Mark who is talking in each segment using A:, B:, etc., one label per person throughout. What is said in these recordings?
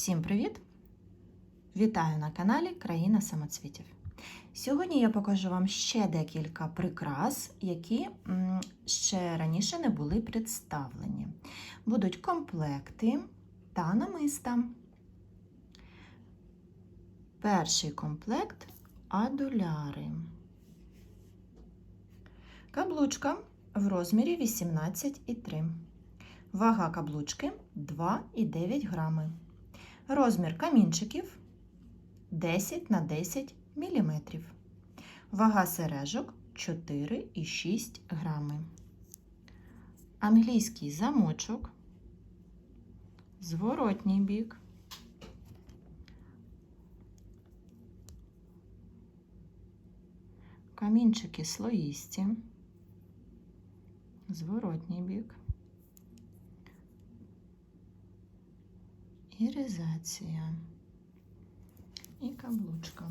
A: Всім привіт! Вітаю на каналі Країна самоцвітів. Сьогодні я покажу вам ще декілька прикрас, які ще раніше не були представлені. Будуть комплекти та намиста. Перший комплект адуляри. Каблучка в розмірі 18,3. Вага каблучки 2,9 грами. Розмір камінчиків 10 на 10 мм. Вага сережок 4,6 грами. Англійський замочок. Зворотній бік. Камінчики слоїсті. Зворотній бік. Іризація і каблучка.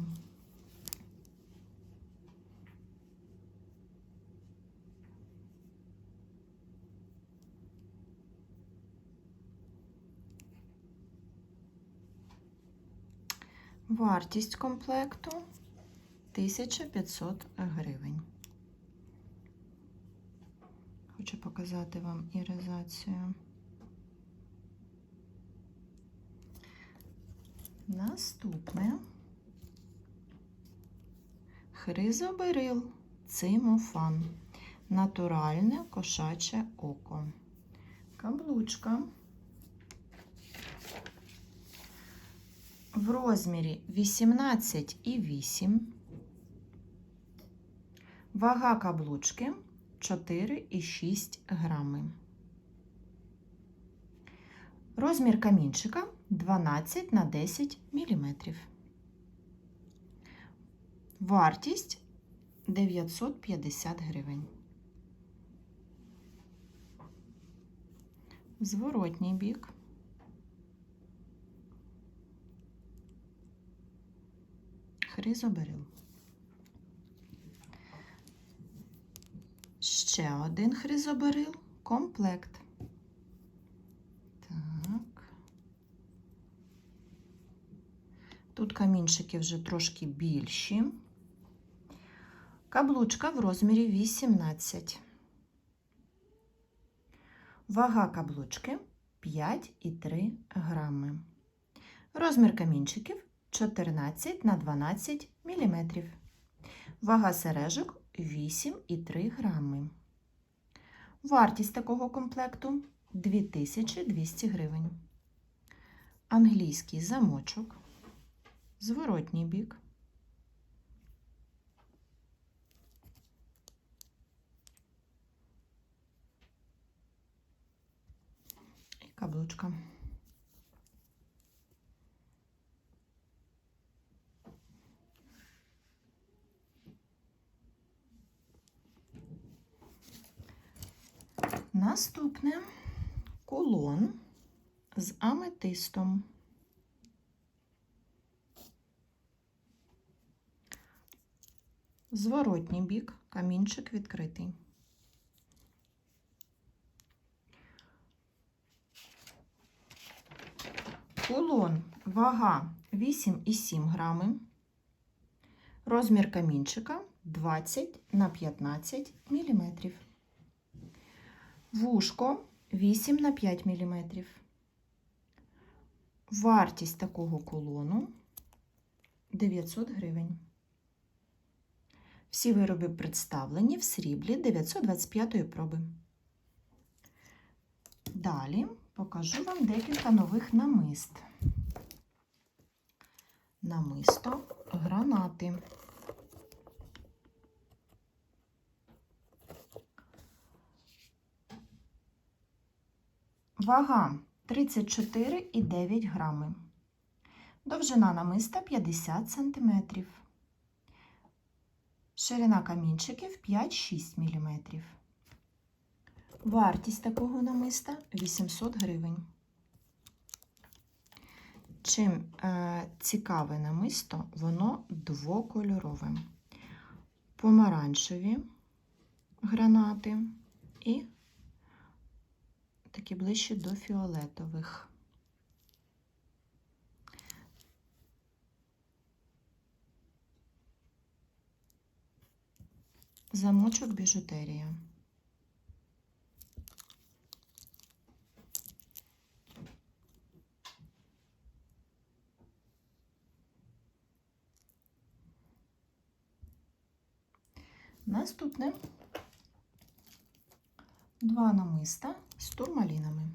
A: Вартість комплекту 1500 гривень. Хочу показати вам іризацію. Наступне хризоберил цимофан. Натуральне кошаче око. Каблучка. В розмірі 18,8. Вага каблучки 4,6 грами. Розмір камінчика 12 на 10 мм. Вартість 950 гривень. Зворотній бік. Хризоберил. Ще один хризоберил комплект. Тут камінчики вже трошки більші. Каблучка в розмірі 18. Вага каблучки 5,3 грами. Розмір камінчиків 14 на 12 мм. Вага сережок 8,3 грами. Вартість такого комплекту 2200 гривень. Англійський замочок, зворотній бік. І каблучка. Наступне кулон з аметистом. Зворотній бік, камінчик відкритий. Кулон вага 8,7 грами. Розмір камінчика 20 на 15 міліметрів. Вушко 8 на 5 мм. Вартість такого колону 900 гривень. Всі вироби представлені в сріблі 925 проби. Далі покажу вам декілька нових намист. Намисто гранати. Вага 34,9 грами. Довжина намиста 50 см. Ширина камінчиків 5-6 мм. Вартість такого намиста 800 гривень. Чим е, цікаве намисто, воно двокольорове. Помаранчеві гранати і такі ближче до фіолетових. Замочок біжутерія. Наступне два намиста з турмалінами.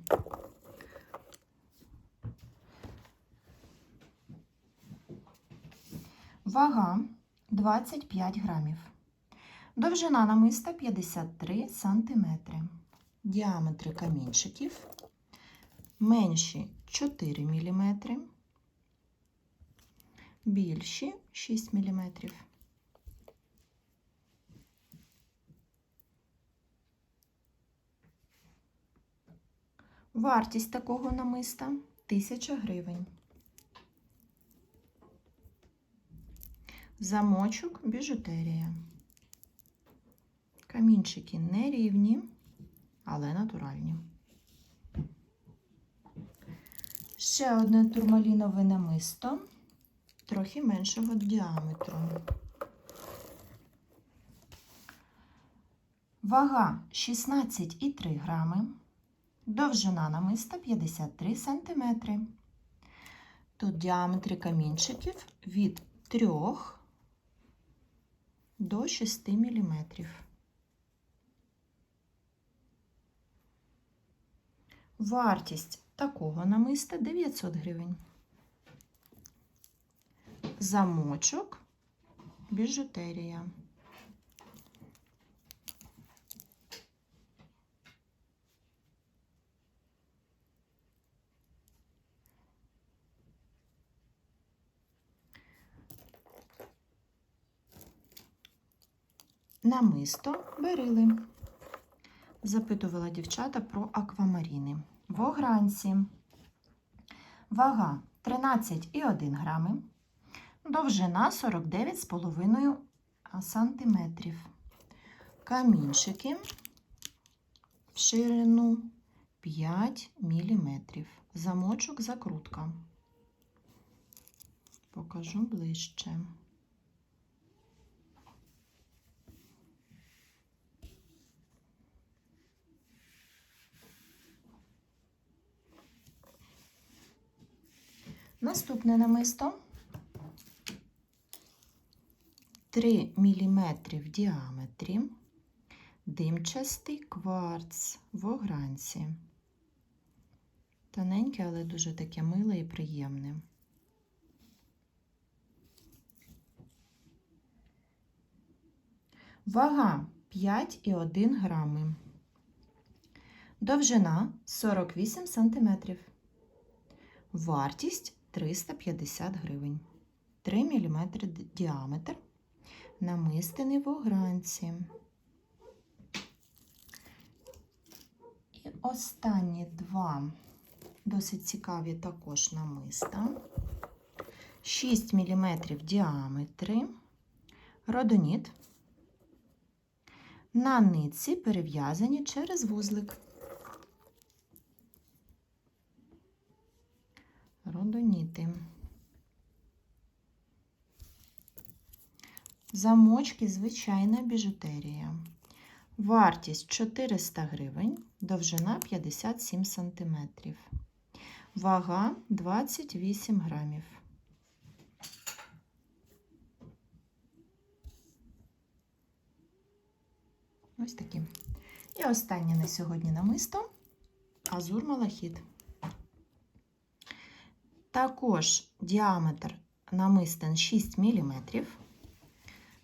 A: Вага 25 грамів. Довжина намиста 53 сантиметри. Діаметри камінчиків менші 4 мм, більші 6 мм. Вартість такого намиста 1000 гривень. Замочок біжутерія. Камінчики нерівні, але натуральні. Ще одне турмалінове намисто, трохи меншого діаметру. Вага 16,3 грами. Довжина намиста 53 см. Тут діаметри камінчиків від 3 до 6 мм. Вартість такого намиста 900 гривень. Замочок, біжутерія. Намисто берили. Запитувала дівчата про аквамаріни. В огранці вага 13,1 грами, довжина 49,5 сантиметрів. Камінчики в ширину 5 міліметрів. Замочок закрутка. Покажу ближче. Наступне намисто 3 мм в діаметрі, димчастий кварц в огранці. Тоненьке, але дуже таке миле і приємне. Вага 5,1 грами. Довжина 48 сантиметрів. Вартість 350 гривень. 3 мм діаметр. Намистини в огранці. І останні два досить цікаві також намиста. 6 мм діаметри, родоніт. На нитці перев'язані через вузлик. Родоніти. Замочки звичайна біжутерія. Вартість 400 гривень, довжина 57 см. Вага 28 грамів. Ось такі. І останнє на сьогодні намисто Азур Малахіт. Також діаметр намистин 6 мм.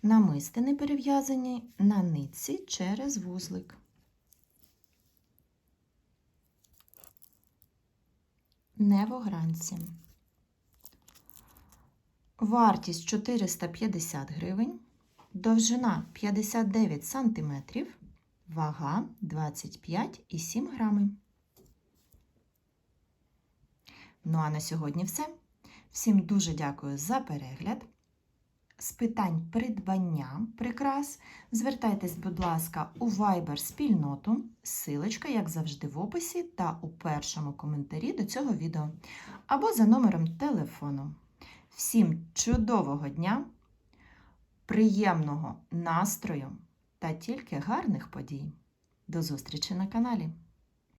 A: Намистини перев'язані на нитці через вузлик. Не в огранці. Вартість 450 гривень, довжина 59 см, вага 25,7 грами. Ну а на сьогодні все. Всім дуже дякую за перегляд. З питань придбання прикрас звертайтесь, будь ласка, у Viber спільноту. Силочка, як завжди, в описі та у першому коментарі до цього відео, або за номером телефону. Всім чудового дня, приємного настрою, та тільки гарних подій. До зустрічі на каналі!